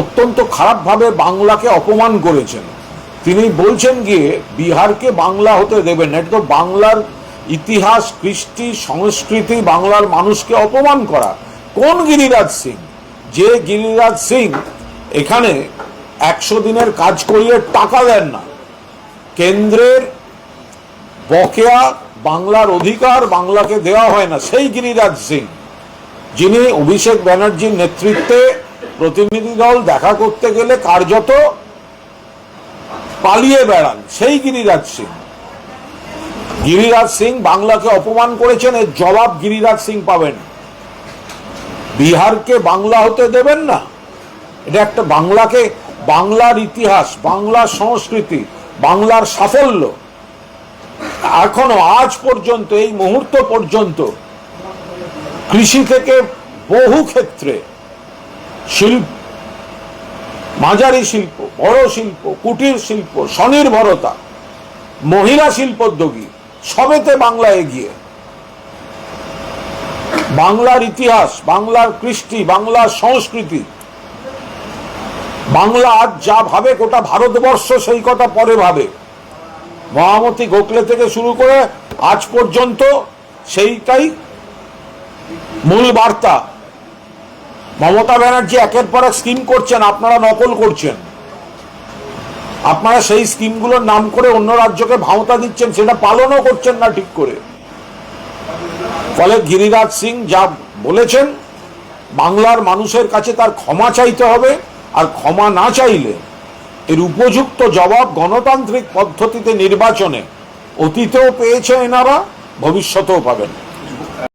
অত্যন্ত খারাপভাবে বাংলাকে অপমান করেছেন। তিনি বলছেন গিয়ে, বিহারকে বাংলা হতে দেবেন এটা তো বাংলার ইতিহাস, কৃষ্টি, সংস্কৃতি, বাংলার মানুষকে অপমান করা। কোন গিরিরাজ সিং? যে গিরিরাজ সিং এখানে একশো দিনের কাজ করিয়ে টাকা দেন না। কেন্দ্রের বকেয়া বাংলার অধিকার বাংলাকে দেওয়া হয় না। সেই গিরিরাজ সিং, যিনি অভিষেক ব্যানার্জির নেতৃত্বে প্রতিনিধি দল দেখা করতে গেলে কার্যত পালিয়ে বেড়ান। সেই গিরিরাজ সিং। গিরিরাজ সিং বাংলাকে অপমান করেছেন, এর জবাব গিরিরাজ সিং পাবেন বিহারকে বাংলা হতে দেবেন না। এটা একটা বাংলাকে, বাংলার ইতিহাস, বাংলার সংস্কৃতি, বাংলার সাফল্য। এখনও আজ পর্যন্ত, এই মুহূর্ত পর্যন্ত কৃষি থেকে বহু ক্ষেত্রে শিল্প, মাঝারি শিল্প, বড় শিল্প, কুটির শিল্প, স্বনির্ভরতা, মহিলা শিল্পোদ্যোগী, সবেতে বাংলা এগিয়ে। বাংলার ইতিহাস, বাংলার কৃষ্টি, বাংলার সংস্কৃতি, বাংলা আজ যা ভাবে গোটা ভারতবর্ষ সেই কথা পরে ভাবে। মহামতি গোখলে থেকে শুরু করে আজ পর্যন্ত সেইটাই মূল বার্তা। মমতা ব্যানার্জি একের পর এক স্কিম করছেন, আপনারা নকল করছেন। আপনারা সেই স্কিমগুলোর নাম করে অন্য রাজ্যকে ভাওতা দিচ্ছেন, সেটা পালনও করছেন না ঠিক করে। ফলে গিরিরাজ সিং যা বলেছেন, বাংলার মানুষের কাছে তার ক্ষমা চাইতে হবে, আর ক্ষমা না চাইলে এর উপযুক্ত জবাব গণতান্ত্রিক পদ্ধতিতে নির্বাচনে অতীতেও পেয়েছে এনারা, ভবিষ্যতেও পাবেন।